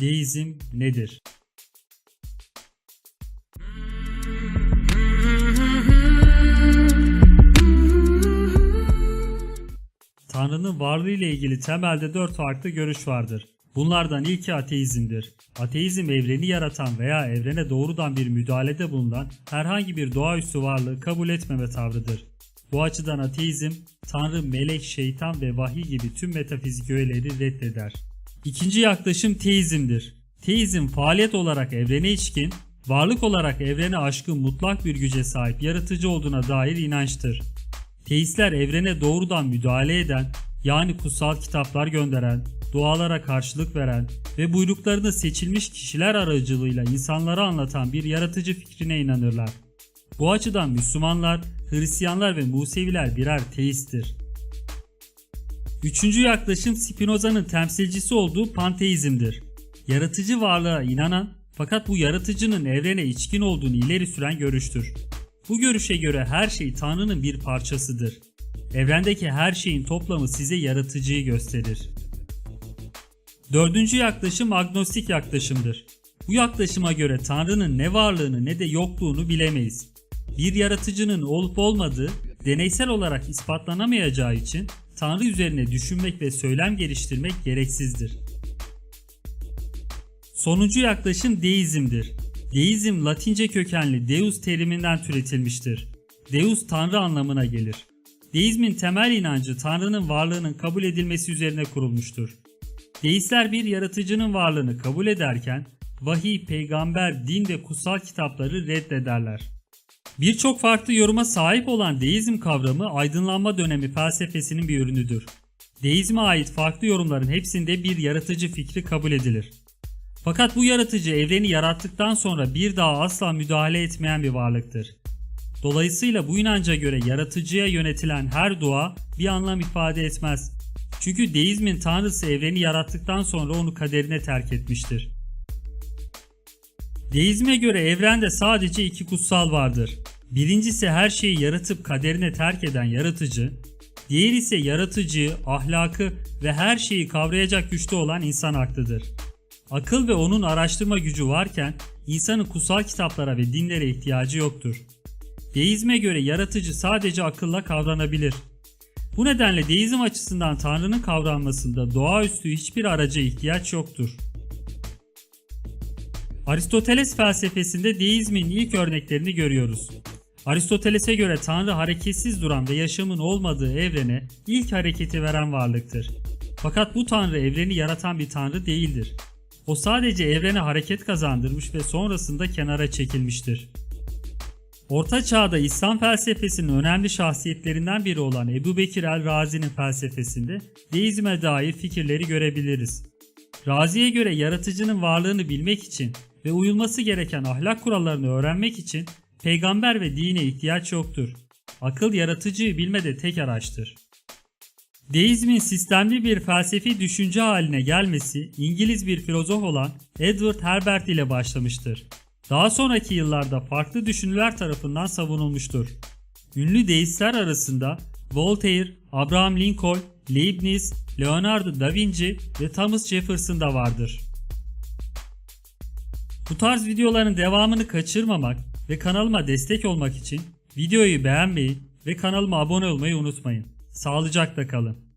Deizm nedir? Tanrı'nın varlığı ile ilgili temelde dört farklı görüş vardır. Bunlardan ilki ateizmdir. Ateizm evreni yaratan veya evrene doğrudan bir müdahalede bulunan herhangi bir doğaüstü varlığı kabul etmeme tavrıdır. Bu açıdan ateizm, Tanrı, melek, şeytan ve vahiy gibi tüm metafizik öğeleri reddeder. İkinci yaklaşım teizmdir. Teizm faaliyet olarak evrene içkin, varlık olarak evrene aşkın mutlak bir güce sahip yaratıcı olduğuna dair inançtır. Teistler evrene doğrudan müdahale eden, yani kutsal kitaplar gönderen, dualara karşılık veren ve buyruklarını seçilmiş kişiler aracılığıyla insanlara anlatan bir yaratıcı fikrine inanırlar. Bu açıdan Müslümanlar, Hristiyanlar ve Museviler birer teisttir. Üçüncü yaklaşım Spinoza'nın temsilcisi olduğu panteizmdir. Yaratıcı varlığa inanan fakat bu yaratıcının evrene içkin olduğunu ileri süren görüştür. Bu görüşe göre her şey Tanrı'nın bir parçasıdır. Evrendeki her şeyin toplamı size yaratıcıyı gösterir. Dördüncü yaklaşım agnostik yaklaşımdır. Bu yaklaşıma göre Tanrı'nın ne varlığını ne de yokluğunu bilemeyiz. Bir yaratıcının olup olmadığı deneysel olarak ispatlanamayacağı için Tanrı üzerine düşünmek ve söylem geliştirmek gereksizdir. Sonuncu yaklaşım deizmdir. Deizm Latince kökenli deus teriminden türetilmiştir. Deus tanrı anlamına gelir. Deizmin temel inancı tanrının varlığının kabul edilmesi üzerine kurulmuştur. Deistler bir yaratıcının varlığını kabul ederken vahiy, peygamber, din ve kutsal kitapları reddederler. Birçok farklı yoruma sahip olan deizm kavramı aydınlanma dönemi felsefesinin bir ürünüdür. Deizme ait farklı yorumların hepsinde bir yaratıcı fikri kabul edilir. Fakat bu yaratıcı evreni yarattıktan sonra bir daha asla müdahale etmeyen bir varlıktır. Dolayısıyla bu inanca göre yaratıcıya yönetilen her dua bir anlam ifade etmez. Çünkü deizmin tanrısı evreni yarattıktan sonra onu kaderine terk etmiştir. Deizme göre evrende sadece iki kutsal vardır. Birincisi her şeyi yaratıp kaderine terk eden yaratıcı, diğeri ise yaratıcıyı, ahlakı ve her şeyi kavrayacak güçte olan insan aklıdır. Akıl ve onun araştırma gücü varken insanın kutsal kitaplara ve dinlere ihtiyacı yoktur. Deizme göre yaratıcı sadece akılla kavranabilir. Bu nedenle deizm açısından Tanrı'nın kavranmasında doğaüstü hiçbir araca ihtiyaç yoktur. Aristoteles felsefesinde deizmin ilk örneklerini görüyoruz. Aristoteles'e göre Tanrı hareketsiz duran ve yaşamın olmadığı evrene ilk hareketi veren varlıktır. Fakat bu Tanrı evreni yaratan bir Tanrı değildir. O sadece evrene hareket kazandırmış ve sonrasında kenara çekilmiştir. Orta Çağ'da İslam felsefesinin önemli şahsiyetlerinden biri olan Ebu Bekir el-Razi'nin felsefesinde deizme dair fikirleri görebiliriz. Razi'ye göre yaratıcının varlığını bilmek için ve uyulması gereken ahlak kurallarını öğrenmek için peygamber ve dine ihtiyaç yoktur. Akıl yaratıcıyı bilmede tek araçtır. Deizmin sistemli bir felsefi düşünce haline gelmesi İngiliz bir filozof olan Edward Herbert ile başlamıştır. Daha sonraki yıllarda farklı düşünürler tarafından savunulmuştur. Ünlü deistler arasında Voltaire, Abraham Lincoln, Leibniz, Leonardo da Vinci ve Thomas Jefferson da vardır. Bu tarz videoların devamını kaçırmamak ve kanalıma destek olmak için videoyu beğenmeyi ve kanalıma abone olmayı unutmayın. Sağlıcakla kalın.